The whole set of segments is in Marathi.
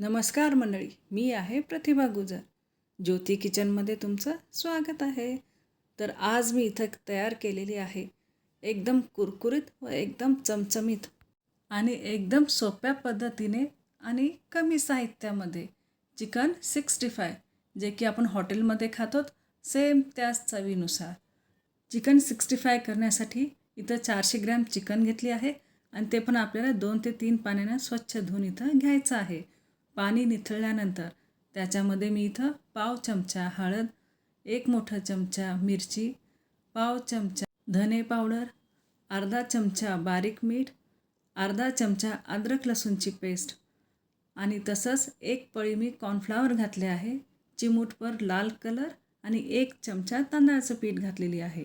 नमस्कार मंडळी मी आहे प्रतिभा गुजर. ज्योती किचनमध्ये तुमचं स्वागत आहे. तर आज मी इथं तयार केलेली आहे एकदम कुरकुरीत व एकदम चमचमीत आणि एकदम सोप्या पद्धतीने आणि कमी साहित्यामध्ये चिकन सिक्स्टी फाय जे की आपण हॉटेलमध्ये खातो सेम त्याच चवीनुसार. चिकन सिक्स्टी फाय करण्यासाठी इथं चारशे ग्रॅम चिकन घेतली आहे आणि ते पण आपल्याला दोन ते तीन पाण्यानं स्वच्छ धुवून इथं घ्यायचं आहे. पाणी निथळल्यानंतर त्याच्यामध्ये मी इथं पाव चमचा हळद एक मोठा चमचा मिरची पाव चमचा धने पावडर अर्धा चमचा बारीक मीठ अर्धा चमचा अद्रक लसूणची पेस्ट आणि तसंच एक पळी मी कॉर्नफ्लावर घातले आहे चिमूटभर लाल कलर आणि एक चमचा तांदळाचं पीठ घातलेली आहे.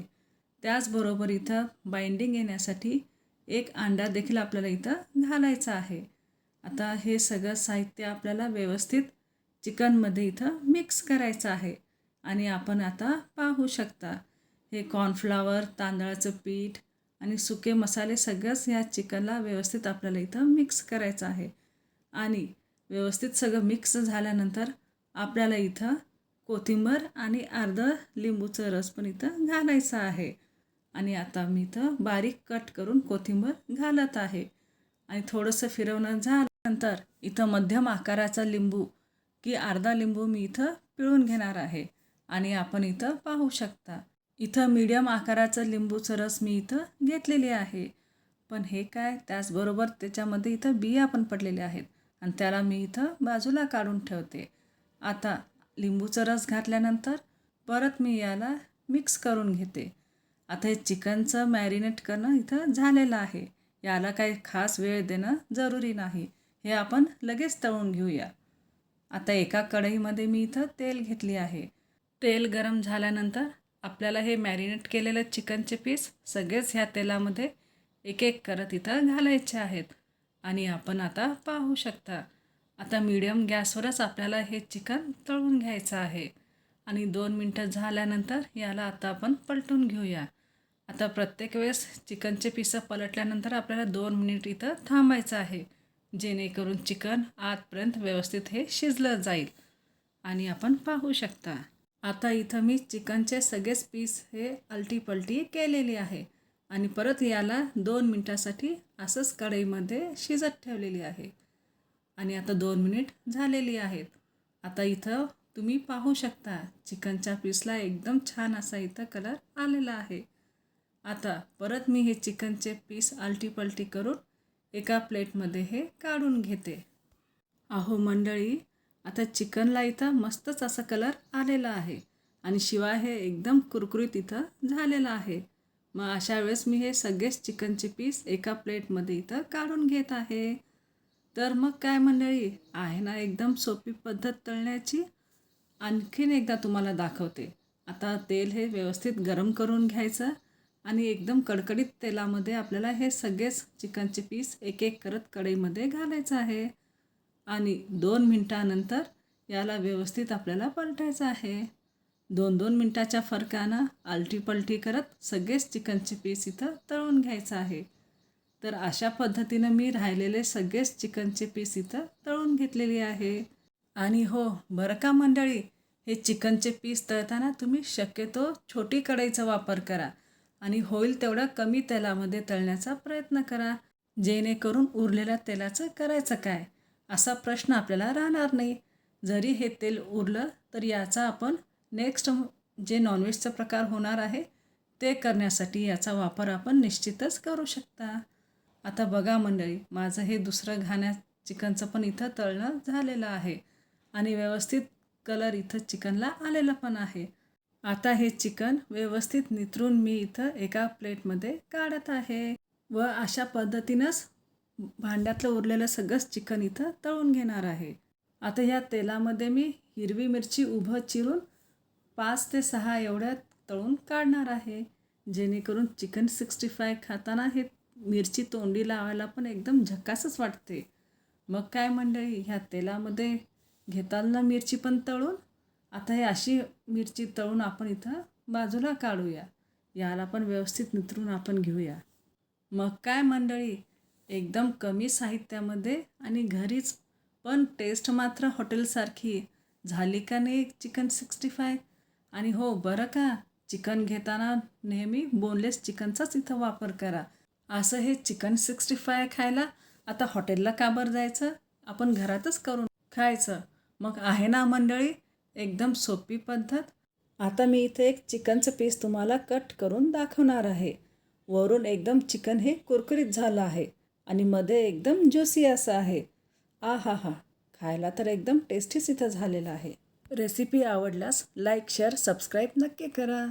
त्याचबरोबर इथं बाइंडिंग येण्यासाठी एक अंडा देखील आपल्याला इथं घालायचा आहे. आता हे सगळं साहित्य आपल्याला व्यवस्थित चिकनमध्ये इथं मिक्स करायचं आहे. आणि आपण आता पाहू शकता हे कॉर्नफ्लावर तांदळाचं पीठ आणि सुके मसाले सगळंच ह्या चिकनला व्यवस्थित आपल्याला इथं मिक्स करायचं आहे. आणि व्यवस्थित सगळं मिक्स झाल्यानंतर आपल्याला इथं कोथिंबर आणि अर्धं लिंबूचं रस पण इथं घालायचं आहे. आणि आता मी इथं बारीक कट करून कोथिंबर घालत आहे. आणि थोडंसं फिरवणं झालं नंतर इथं मध्यम आकाराचा लिंबू की अर्धा लिंबू मी इथं पिळून घेणार आहे आणि आपण इथं पाहू शकता. इथं मीडियम आकाराचं लिंबूचं रस मी इथं घेतलेली आहे. पण हे काय? त्याचबरोबर त्याच्यामध्ये इथं बिया पण पडलेल्या आहेत आणि त्याला मी इथं बाजूला काढून ठेवते. आता लिंबूचा रस घातल्यानंतर परत मी याला मिक्स करून घेते. आता हे चिकनचं मॅरिनेट करणं इथं झालेलं आहे. याला काही खास वेळ देणं जरुरी नाही. हे आपण लगेच तळून घेऊया. आता एका कढईमध्ये मी इथं तेल घेतली आहे. तेल गरम झाल्यानंतर आपल्याला हे मॅरिनेट केलेलं चिकनचे पीस सगळेच ह्या तेलामध्ये एक एक करत इथं घालायचे आहेत. आणि आपण आता पाहू शकता. आता मीडियम गॅसवरच आपल्याला हे चिकन तळून घ्यायचं आहे. आणि दोन मिनटं झाल्यानंतर याला आता आपण पलटून घेऊया. आता प्रत्येक वेळेस चिकनचे पिसं पलटल्यानंतर आपल्याला दोन मिनिट इथं थांबायचं आहे. जेणेकरून चिकन आतपर्यंत व्यवस्थित हे शिजलं जाईल. आणि आपण पाहू शकता. आता इथं मी चिकनचे सगळेच पीस हे अलटीपलटी केलेली आहे. आणि परत याला दोन मिनटासाठी असंच कढईमध्ये शिजत ठेवलेली आहे. आणि आता दोन मिनिट झालेली आहेत. आता इथं तुम्ही पाहू शकता चिकनच्या पीसला एकदम छान असा इथं कलर आलेला आहे. आता परत मी हे चिकनचे पीस आलटीपलटी करून एका प्लेटमध्ये हे काढून घेते. अहो मंडळी आता चिकनला इथं मस्तच असा कलर आलेला आहे आणि शिवाय हे एकदम कुरकुरीत इथं झालेलं आहे. मग अशा वेळेस मी हे सगळेच चिकनचे पीस एका प्लेटमध्ये इथं काढून घेत आहे. तर मग काय मंडळी आहे ना एकदम सोपी पद्धत तळण्याची? आणखीन एकदा तुम्हाला दाखवते. आता तेल हे व्यवस्थित गरम करून घ्यायचं आणि एकदम कडकडीत तेलामध्ये आपल्याला हे सगळेच चिकनचे पीस एक एक करत कढईमध्ये घालायचं आहे. आणि दोन मिनटानंतर याला व्यवस्थित आपल्याला पलटायचं आहे. दोन दोन मिनटाच्या फरकानं आलटी पलटी करत सगळेच चिकनचे पीस इथं तळून घ्यायचं आहे. तर अशा पद्धतीनं मी राहिलेले सगळेच चिकनचे पीस इथं तळून घेतलेली आहे. आणि हो बरं का मंडळी? हे चिकनचे पीस तळताना तुम्ही शक्यतो छोटी कढईचा वापर करा. आणि होईल तेवढा कमी तेलामध्ये तळण्याचा प्रयत्न करा. जेणेकरून उरलेल्या तेलाचं करायचं काय? असा प्रश्न आपल्याला राहणार नाही. जरी हे तेल उरलं तर याचा आपण नेक्स्ट जे नॉनव्हेजचा प्रकार होणार आहे ते करण्यासाठी याचा वापर आपण निश्चितच करू शकता. आता बघा मंडळी माझं हे दुसरं घाण्या चिकनचं पण इथं तळणं झालेलं आहे. आणि व्यवस्थित कलर इथं चिकनला आलेलं पण आहे. आता हे चिकन व्यवस्थित नितरून मी इथं एका प्लेटमध्ये काढत आहे. व अशा पद्धतीनंच भांड्यातलं उरलेलं सगळंच चिकन इथं तळून घेणार आहे. आता ह्या तेलामध्ये मी हिरवी मिरची उभं चिरून पाच ते सहा एवढ्या तळून काढणार आहे. जेणेकरून चिकन सिक्स्टी फाय खाताना हे मिरची तोंडी लावायला पण एकदम झकासच वाटते. मग काय मंडळी ह्या तेलामध्ये घेताल ना मिरची पण तळून? आता हे अशी मिरची तळून आपण इथं बाजूला काढूया. याला पण व्यवस्थित नितरून आपण घेऊया. मग काय मंडळी एकदम कमी साहित्यामध्ये आणि घरीच पण टेस्ट मात्र हॉटेलसारखी झाली का नाही चिकन सिक्स्टी फाय आणि हो बरं का? चिकन घेताना नेहमी बोनलेस चिकनचाच इथं वापर करा. असं हे चिकन सिक्स्टी फाय खायला आता हॉटेलला का बरं जायचं? आपण घरातच करून खायचं. मग आहे ना मंडळी एकदम सोपी पद्धत. आता मी इथे एक चिकनचं पीस तुम्हाला कट करून दाखवणार आहे. वरून एकदम चिकन हे कुरकुरीत झालं आहे आणि मध्ये एकदम ज्युसी असं आहे. आ हा हा खायला तर एकदम टेस्टीच इथं झालेलं आहे. रेसिपी आवडल्यास लाईक शेअर सबस्क्राईब नक्की करा.